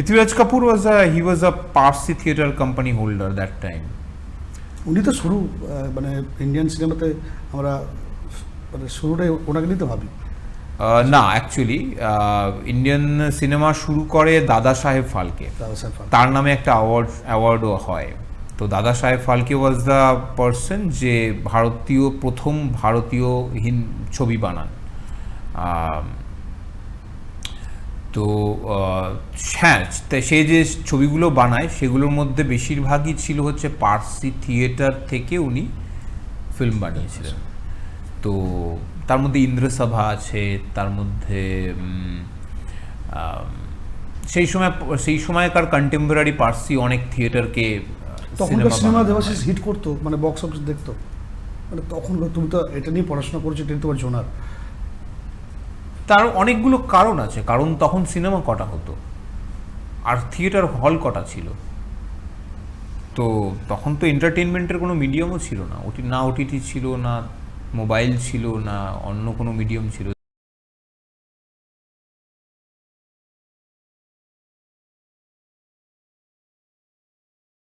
Prithviraj Kapoor was a he was a Parsi theatre company holder that time. উনি তো শুরু মানে Indian সিনেমাতে আমরা মানে শুরুটাই ওনাকে নিতে ভাবি না অ্যাকচুয়ালি ইন্ডিয়ান সিনেমা শুরু করে দাদা সাহেব ফালকে। তার নামে একটা অ্যাওয়ার্ড অ্যাওয়ার্ডও হয় তো দাদা সাহেব ফালকে ওয়াজ দ্য পার্সন যে ভারতীয় প্রথম ভারতীয় ছবি বানান তো হ্যাঁ সে যে ছবিগুলো বানায় সেগুলোর মধ্যে বেশিরভাগই ছিল হচ্ছে পার্সি থিয়েটার থেকে উনি ফিল্ম বানিয়েছিলেন। তো তার মধ্যে ইন্দ্রসভা আছে তার মধ্যে সেই সময় সেই সময়কার কন্টেম্পোরারি পার্সি অনেক থিয়েটারকে তখনকার সিনেমা দেবাশিস হিট করতো মানে বক্স অফিস দেখতো। মানে তখন তুমি তো এটা নিয়ে পড়াশোনা করছ এটা তোমার জোনার। তার অনেকগুলো কারণ আছে। কারণ তখন সিনেমা কটা হতো? আর থিয়েটার হল কটা ছিল? তো তখন তো এন্টারটেনমেন্টের কোনো মিডিয়ামও ছিল না। ওটি, না ওটিটি ছিল, না মোবাইল ছিল, না অন্য কোনো মিডিয়াম ছিল।